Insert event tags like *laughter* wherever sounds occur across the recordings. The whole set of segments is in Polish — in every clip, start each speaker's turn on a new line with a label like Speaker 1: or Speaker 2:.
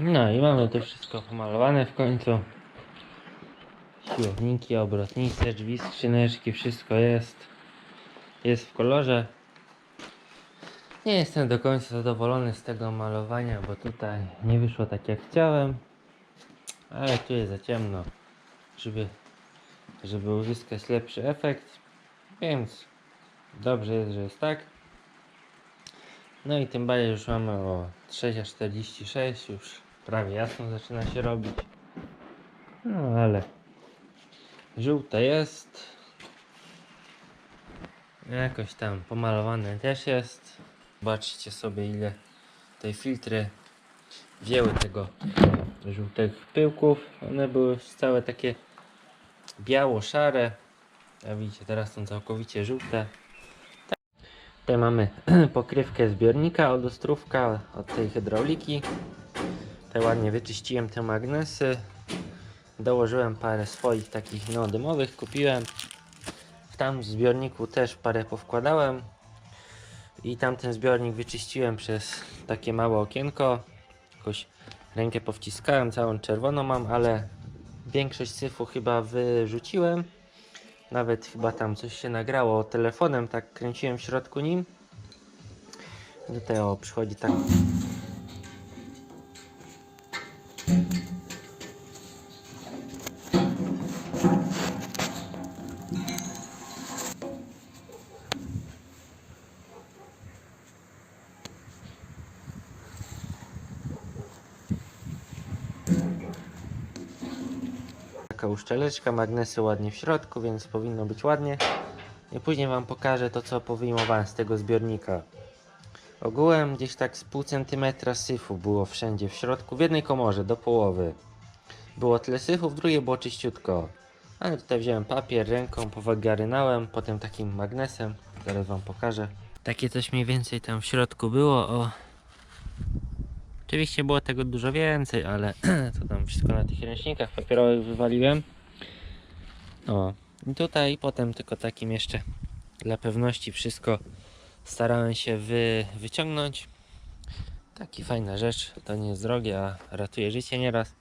Speaker 1: No i mamy to wszystko pomalowane w końcu. Siłowniki, obrotnice, drzwi, skrzyneczki, wszystko jest. Jest w kolorze. Nie jestem do końca zadowolony z tego malowania, bo tutaj nie wyszło tak jak chciałem. Ale tu jest za ciemno, żeby, żeby uzyskać lepszy efekt. Więc dobrze jest, że jest tak. No i tym bardziej już mamy o 3.46, już prawie jasno zaczyna się robić. No ale żółte jest. Jakoś tam pomalowane też jest. Zobaczcie sobie ile tej filtry wzięły tego żółtych pyłków. One były całe takie biało-szare. A widzicie, teraz są całkowicie żółte. Tutaj mamy *clears throat* pokrywkę zbiornika od ostrówka, od tej hydrauliki. Tutaj ładnie wyczyściłem te magnesy. Dołożyłem parę swoich takich neodymowych, kupiłem. W tam zbiorniku też parę powkładałem. I tamten zbiornik wyczyściłem przez takie małe okienko. Jakoś rękę powciskałem, całą czerwoną mam, ale większość syfu chyba wyrzuciłem. Nawet chyba tam coś się nagrało telefonem, tak kręciłem w środku nim. I Tutaj o, przychodzi tak. Taka uszczeleczka, magnesy ładnie w środku, więc powinno być ładnie. I później Wam pokażę to, co powyjmowałem z tego zbiornika. Ogółem gdzieś tak z pół centymetra syfu było wszędzie w środku, w jednej komorze do połowy. Było tyle syfu, w drugiej było czyściutko. Ale tutaj wziąłem papier, ręką powagarynałem, potem takim magnesem, zaraz Wam pokażę. Takie coś mniej więcej tam w środku było, o. Oczywiście było tego dużo więcej, ale *clears throat* to tam wszystko na tych ręcznikach papierowych wywaliłem. O, i tutaj potem tylko takim jeszcze dla pewności wszystko starałem się wy, wyciągnąć. Taki fajna rzecz, to nie jest drogie, a ratuje życie nieraz.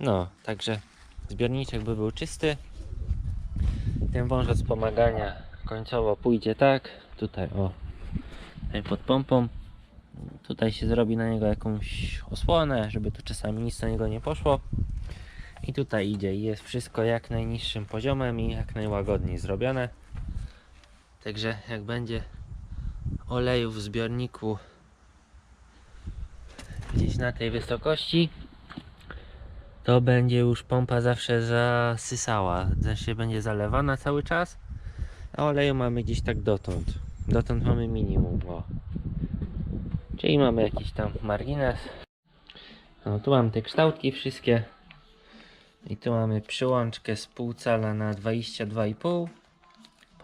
Speaker 1: No, także zbiorniczek by był czysty. Ten wąż od wspomagania końcowo pójdzie tak. Tutaj o, tutaj pod pompą. Tutaj się zrobi na niego jakąś osłonę, żeby tu czasami nic na niego nie poszło. I tutaj idzie i jest wszystko jak najniższym poziomem i jak najłagodniej zrobione. Także jak będzie oleju w zbiorniku gdzieś na tej wysokości, to będzie już pompa zawsze zasysała. Znaczy będzie zalewana cały czas, a oleju mamy gdzieś tak dotąd. Dotąd mamy minimum. O. Czyli mamy jakiś tam margines. No tu mam te kształtki wszystkie. I tu mamy przyłączkę z pół cala na 22,5.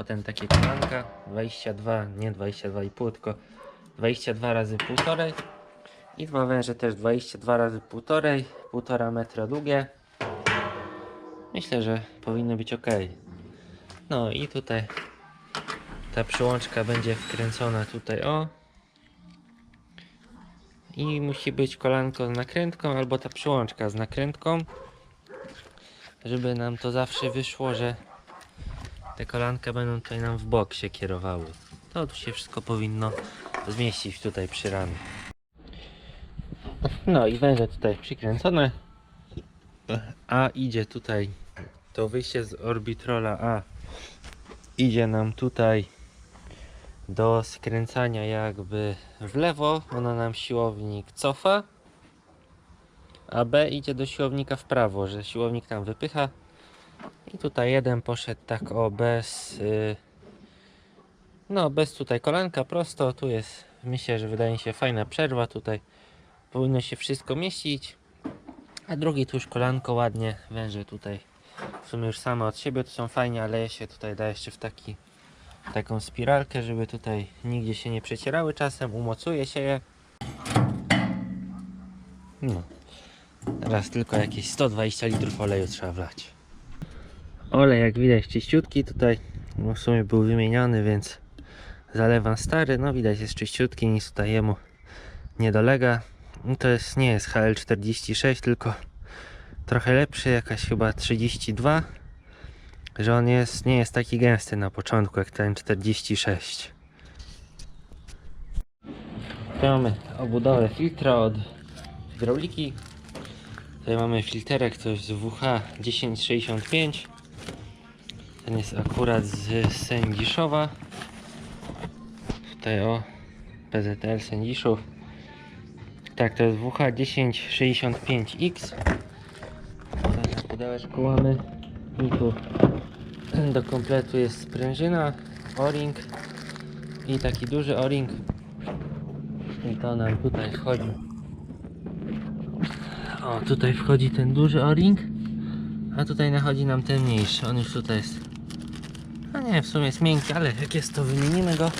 Speaker 1: Potem takie kolanka 22, nie 22,5, tylko 22 razy 1,5. I dwa węże też 22 razy 1,5, 1,5 metra długie. Myślę, że powinno być ok. No i tutaj ta przyłączka będzie wkręcona tutaj o. I musi być kolanko z nakrętką albo ta przyłączka z nakrętką żeby nam to zawsze wyszło, że te kolanka będą tutaj nam w bok się kierowały. To tu się wszystko powinno zmieścić tutaj przy ramie. No i węże tutaj przykręcone. A idzie tutaj to wyjście z orbitrola A idzie nam tutaj do skręcania jakby w lewo. Ona nam siłownik cofa a B idzie do siłownika w prawo, że siłownik tam wypycha. I tutaj jeden poszedł tak o bez. y, no, bez tutaj kolanka prosto. Tu jest, myślę, że wydaje mi się fajna przerwa. Tutaj powinno się wszystko mieścić. A drugi tu już kolanko ładnie. Węże tutaj w sumie już same od siebie to są fajnie, ale je się tutaj da jeszcze w taki, taką spiralkę, żeby tutaj nigdzie się nie przecierały czasem. Umocuje się je. No. Teraz tylko jakieś 120 litrów oleju trzeba wlać. Olej jak widać czyściutki tutaj w sumie był wymieniony, więc zalewam stary. No widać jest czyściutki, nic tutaj jemu nie dolega. No To jest, nie jest HL46, tylko trochę lepszy, jakaś chyba 32. Że on jest, nie jest taki gęsty na początku jak ten 46. Tutaj mamy obudowę filtra od hydrauliki. Tutaj mamy filterek, to jest WH 1065. Ten jest akurat z Sędziszowa. Tutaj o PZL Sędziszów. Tak, to jest WH 1065X. Tutaj na pudełeczku mamy. I tu do kompletu jest sprężyna, o-ring i taki duży o-ring. I to nam tutaj wchodzi. O, tutaj wchodzi ten duży o-ring, a tutaj nachodzi nam ten mniejszy. On już tutaj jest. A nie, w sumie jest miękki, ale jak jest to wymienimy go.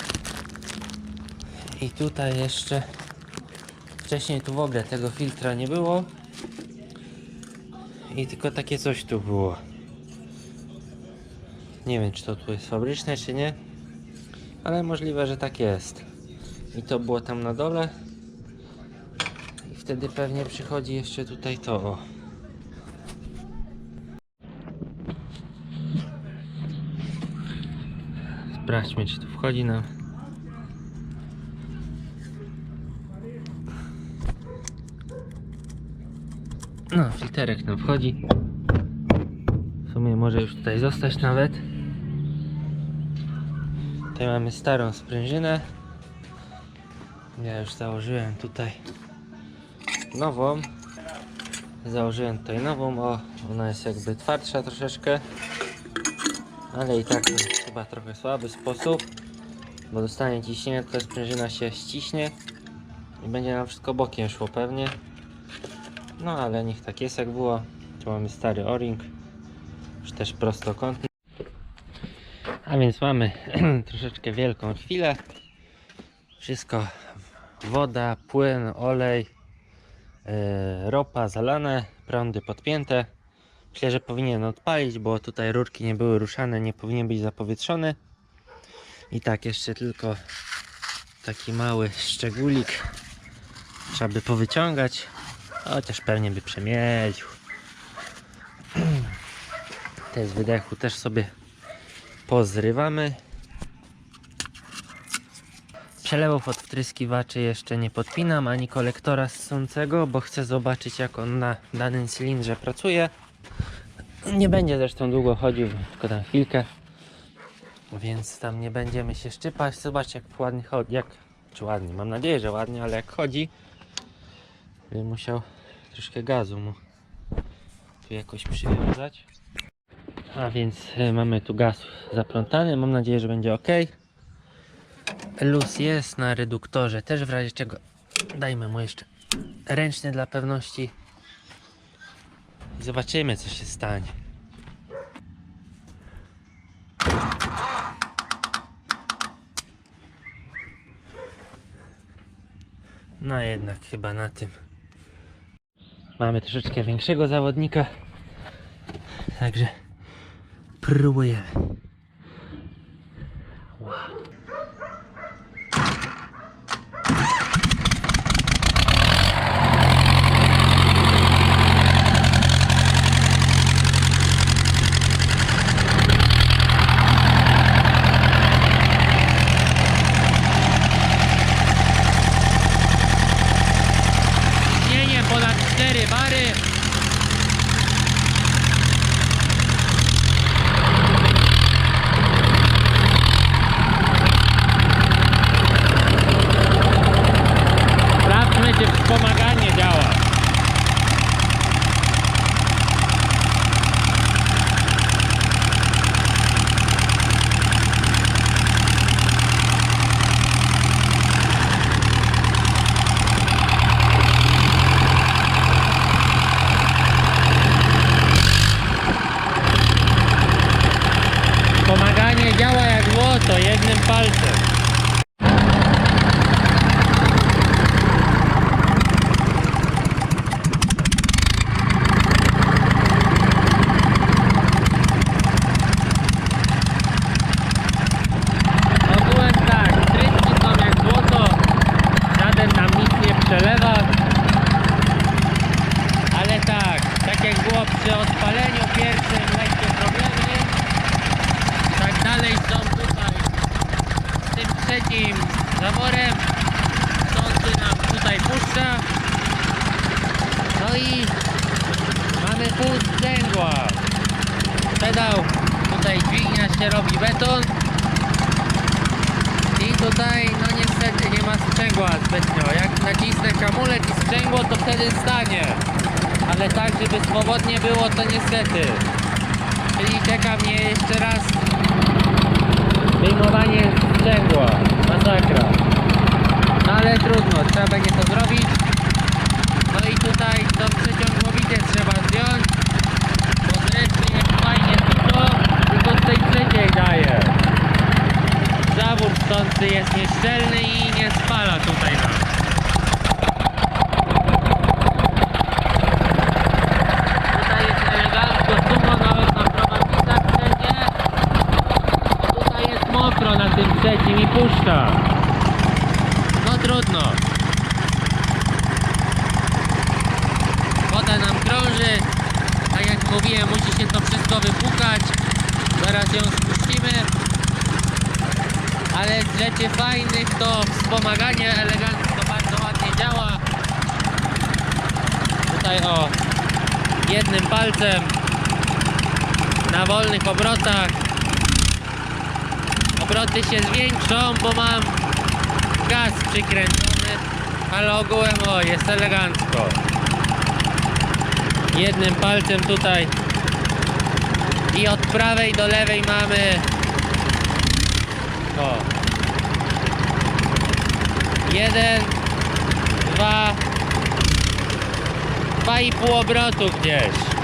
Speaker 1: I tutaj jeszcze wcześniej tu w ogóle tego filtra nie było. I tylko takie coś tu było. Nie wiem, czy to tu jest fabryczne, czy nie. Ale możliwe, że tak jest. I to było tam na dole. I wtedy pewnie przychodzi jeszcze tutaj to. Sprawdźmy, czy tu wchodzi nam. No, filterek nam wchodzi. W sumie może już tutaj zostać nawet. Tutaj mamy starą sprężynę. Ja już założyłem tutaj nową. Założyłem tutaj nową, o, ona jest jakby twardsza troszeczkę. Ale i tak chyba trochę słaby sposób. Bo dostanie ciśnienie, to sprężyna się ściśnie. I będzie nam wszystko bokiem szło pewnie. No ale niech tak jest jak było. Tu mamy stary o-ring. Już też prostokątny. A więc mamy *clears throat* troszeczkę wielką chwilę. Wszystko woda, płyn, olej, yy, ropa zalane, prądy podpięte. Myślę, że powinien odpalić, bo tutaj rurki nie były ruszane, nie powinien być zapowietrzony. I tak, jeszcze tylko taki mały szczególik. Trzeba by powyciągać, chociaż pewnie by przemielił. *clears throat* Te z wydechu też sobie pozrywamy. Przelewów od wtryskiwaczy jeszcze nie podpinam, ani kolektora ssącego, bo chcę zobaczyć jak on na danym cylindrze pracuje. Nie będzie zresztą długo chodził, tylko tam chwilkę. Więc tam nie będziemy się szczypać. Zobaczcie jak ładnie chodzi, jak, czy ładnie, mam nadzieję, że ładnie, ale jak chodzi, bym musiał troszkę gazu mu tu jakoś przywiązać. A więc y, mamy tu gaz zaplątany. Mam nadzieję, że będzie ok. Luz jest na reduktorze. Też w razie czego dajmy mu jeszcze ręczny dla pewności. Zobaczymy co się stanie. No jednak chyba na tym. Mamy troszeczkę większego zawodnika. Także próbujemy. Wow. Ciśnienie ponad 4 bary. Sprawdźmy, czy wspomaganie działa. Wspomaganie działa jak złoto, jednym palcem. tutaj dźwignia się robi beton. I tutaj no niestety nie ma sprzęgła zbytnio. Jak nacisnę hamulec i sprzęgło to wtedy stanie. Ale tak żeby swobodnie było to niestety. Czyli czeka mnie jeszcze raz wyjmowanie sprzęgła. Masakra. No ale trudno trzeba będzie to zrobić. Tym trzecim i puszcza. No trudno. Woda nam krąży. Tak jak mówiłem, musi się to wszystko wypukać. Zaraz ją spuścimy. Ale z rzeczy fajnych to wspomaganie elegancko bardzo ładnie działa. Tutaj o jednym palcem na wolnych obrotach. Obroty się zwiększą, bo mam gaz przykręcony, ale ogółem o jest elegancko. Jednym palcem tutaj i od prawej do lewej mamy o jeden, dwa, dwa i pół obrotu gdzieś.